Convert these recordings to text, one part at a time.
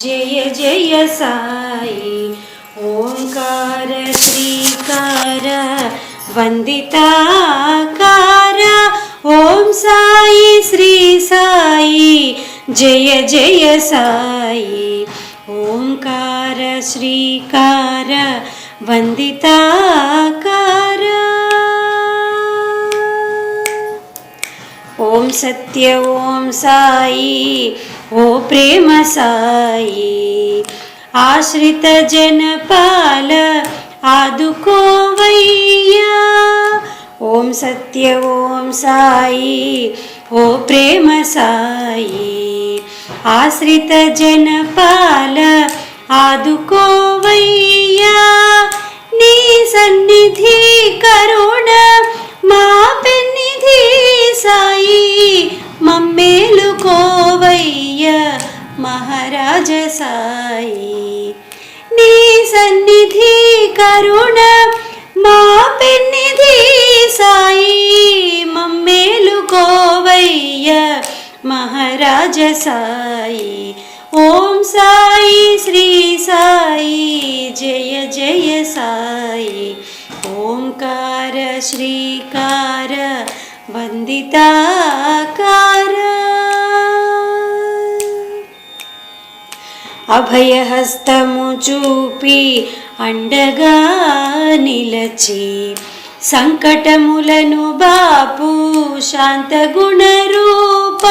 జయ జయ సాయి ఓంకార శ్రీకార వందితాకార ఓం సాయి శ్రీ సాయి జయ జయ సాయి ఓంకార శ్రీకార వందితాకార ఓం సత్య ఓం సాయి ఓ ప్రేమ సాయి. ఆశ్రిత జనపాల ఆదుకోవయ్యా. ఓం సత్య ఓం సాయి ఓ ప్రేమ సాయి. ఆశ్రిత జనపాల ఆదుకోవయ్యా. నీ సన్నిధి కరుణ సాయి నీ సన్నిధి కరుణ మా పెన్నిధి సాయి మమ్మేలుకోవయ్య మహారాజ సాయి ఓం సాయి శ్రీ సాయి జయ జయ సాయి ఓంకార శ్రీకార వందితాకార అభయహస్తము చూపి అండగా నిలచి సంకటములను బాపు శాంతగుణ రూప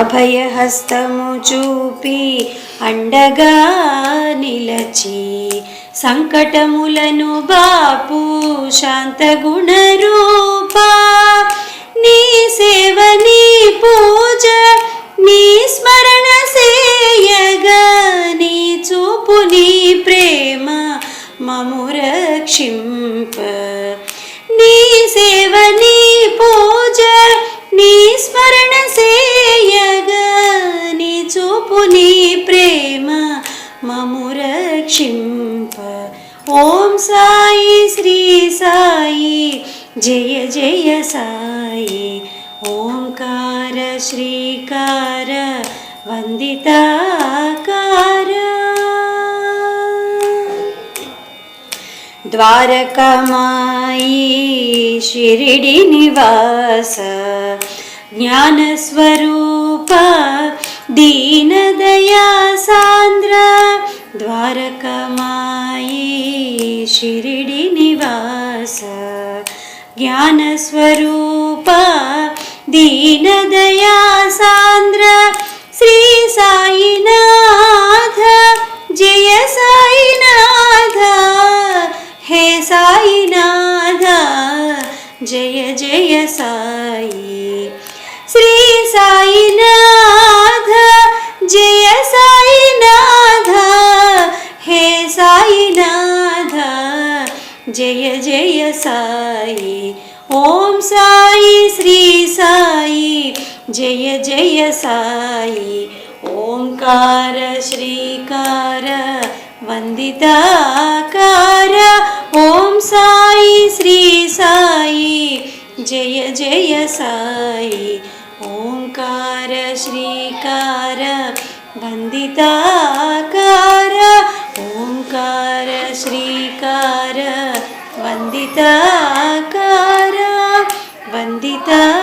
అభయహస్తము చూపి అండగా నిలచి సంకటములను బాపు శాంతగుణ రూప నీ సేవ నీ పూజ పూజ నీ స్మరణ సేయగా నీ చూపు నీ ప్రేమ మము రక్షింప. ఓం సాయి శ్రీ సాయి జయ జయ సాయి. ఓంకార శ్రీకార వందితాకార द्वारकमायी शिरिडिनिवास ज्ञानस्वरूप दीनदया सान्द्र द्वारकमायी शिरिडिनिवास ज्ञानस्वरूप दीनदया सान्द्र श्रीसायिना జయ సాయి శ్రీ సాయినాథ జయ సాయినాథ హే సాయినాథ జయ జయ సాయి ఓం సాయి శ్రీ సాయి జయ జయ సాయి ఓంకార శ్రీకార వందితాకార ఓం సాయి శ్రీ సాయి జయ జయ సాయి. ఓంకార శ్రీకార వందితాకార. ఓంకార శ్రీకార వందితాకార వందితాకార